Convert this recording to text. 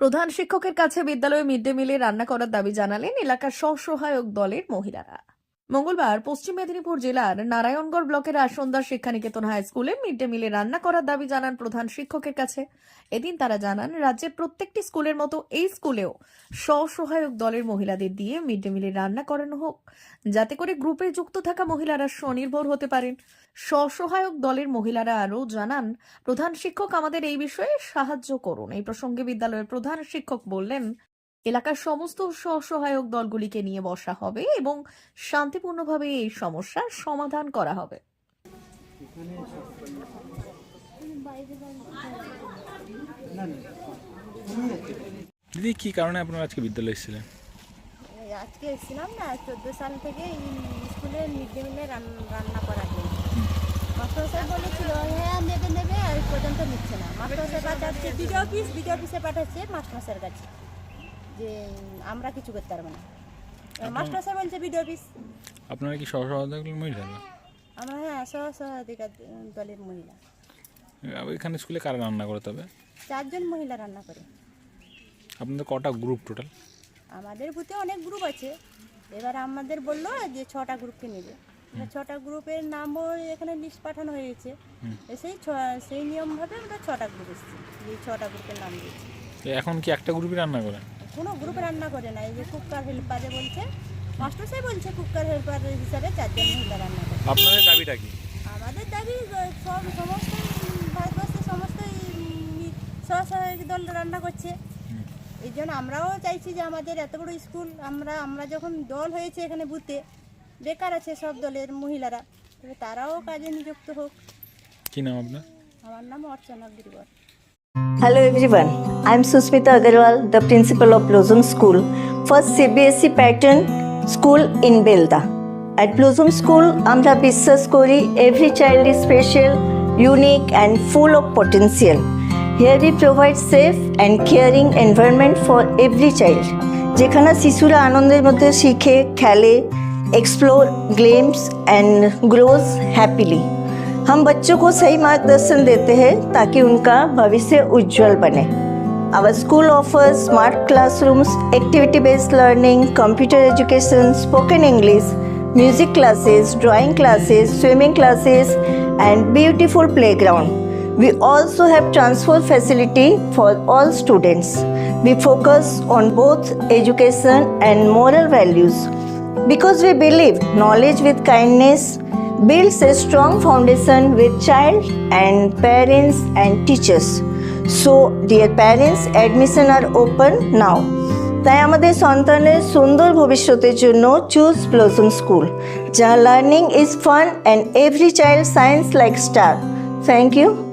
প্রধান শিক্ষকের কাছে বিদ্যালয়ে মিড ডে মিলে রান্না করার দাবি জানালেন এলাকার স্বসহায়ক দলের মহিলারা। মঙ্গলবার পশ্চিম মেদিনীপুর জেলার নারায়ণগড় ব্লকের আসনদার শিক্ষানিকেতন হাই স্কুলে মিড ডে মিলে রান্না করার দাবি জানান প্রধান শিক্ষকের কাছে। এদিন তারা জানান, রাজ্যের প্রত্যেকটি স্কুলের মতো এই স্কুলেও স্বসহায়ক দলের মহিলাদের দিয়ে মিড ডে মিলে রান্না করানো হোক, যাতে করে গ্রুপে যুক্ত থাকা মহিলারা স্বনির্ভর হতে পারেন। স্বসহায়ক দলের মহিলারা আরও জানান, প্রধান শিক্ষক আমাদের এই বিষয়ে সাহায্য করুন। এই প্রসঙ্গে বিদ্যালয়ের প্রধান শিক্ষক বললেন এলাকার সমস্ত স্বসহায়ক দলগুলিকে নিয়ে বসা হবে এবং শান্তিপূর্ণভাবে এই সমস্যার সমাধান করা হবে। দিদি কি কারণে আপনারা আজকে বিদ্যালয়ে এসেছিলেন? এই আজকে এসেছিলাম না চোদ্দ সাল থেকে স্কুলে মিড ডে মিলে রান্না করার জন্য মাস্টারমশাই বলেছিল হ্যাঁ নেবে নেবে আর এই পর্যন্ত নিচ্ছে না। মাস্টারমশাই পাঠাচ্ছে বিডিও অফিস বিডিও অফিসে পাঠাচ্ছে মাস্টারমশাইয়ের কাছে। যে আমরা কিছু করতে পারব না। মাস্টারমশাই বলছে বিডিও অফিস আপনারা কি সহসভাপতি মহিলা না? আমরা হ্যাঁ সহ সহাধিকার দলের মহিলা এখানে স্কুলে কারা রান্না করে তবে? চারজন মহিলা রান্না করে। আপনাদের কটা গ্রুপ টোটাল আমাদের বুথে অনেক গ্রুপ আছে। এবার আমাদের বলল যে ছটা গ্রুপকে নেবে। ছটা গ্রুপের নামও এখানে লিস্ট পাঠানো হয়েছে। সেই সেই নিয়মভাবে আমরা ছটা গ্রুপ এসেছি। এই ছটা গ্রুপের নাম দিয়েছি। এখন কি একটা গ্রুপই রান্না করেন? কোনো গ্রুপে রান্না করে না এই যে কুকার হেল্পারে বলছে মাস্টার সাহেব বলছে কুকার হেল্পার হিসাবে চারজন মহিলা রান্না করে। আপনাদের দাবিটা কি? আমাদের দাবি সব সমস্ত ভারতবর্ষের সমস্ত স্বসহায়ক দল রান্না করছে। এই জন্য আমরাও চাইছি যে আমাদের এত বড় স্কুল আমরা আমরা যখন দল হয়েছে এখানে বুথে বেকার আছে সব দলের মহিলারা তবে তারাও কাজে নিযুক্ত হোক। কি নাম আপনার? আমার নাম অর্চনা গিরিবর। Hello everyone, I am Susmita Agarwal, the principal of Blossom School, first CBSE pattern school in Belda. At Blossom School, Amra বিশ্বাস করি every child is special, unique and full of potential. Here we provide safe and caring environment for every child. যেখানে শিশুরা আনন্দের মধ্যে শিখে খেলে explore games and grows happily हम बच्चों को सही मार्गदर्शन देते हैं ताकि उनका भविष्य उज्जवल बने। Our school offer smart classrooms activity based learning computer education spoken English music classes drawing classes swimming classes and beautiful playground we also have transfer facility for all students we focus on both education and moral values Because we believe knowledge with kindness builds a strong foundation with child and parents and teachers. So, dear parents, admission are open now. তাই আমাদের সন্তানের সুন্দর ভবিষ্যতের জন্য choose Blossom school যা learning is fun and every child shines like star thank you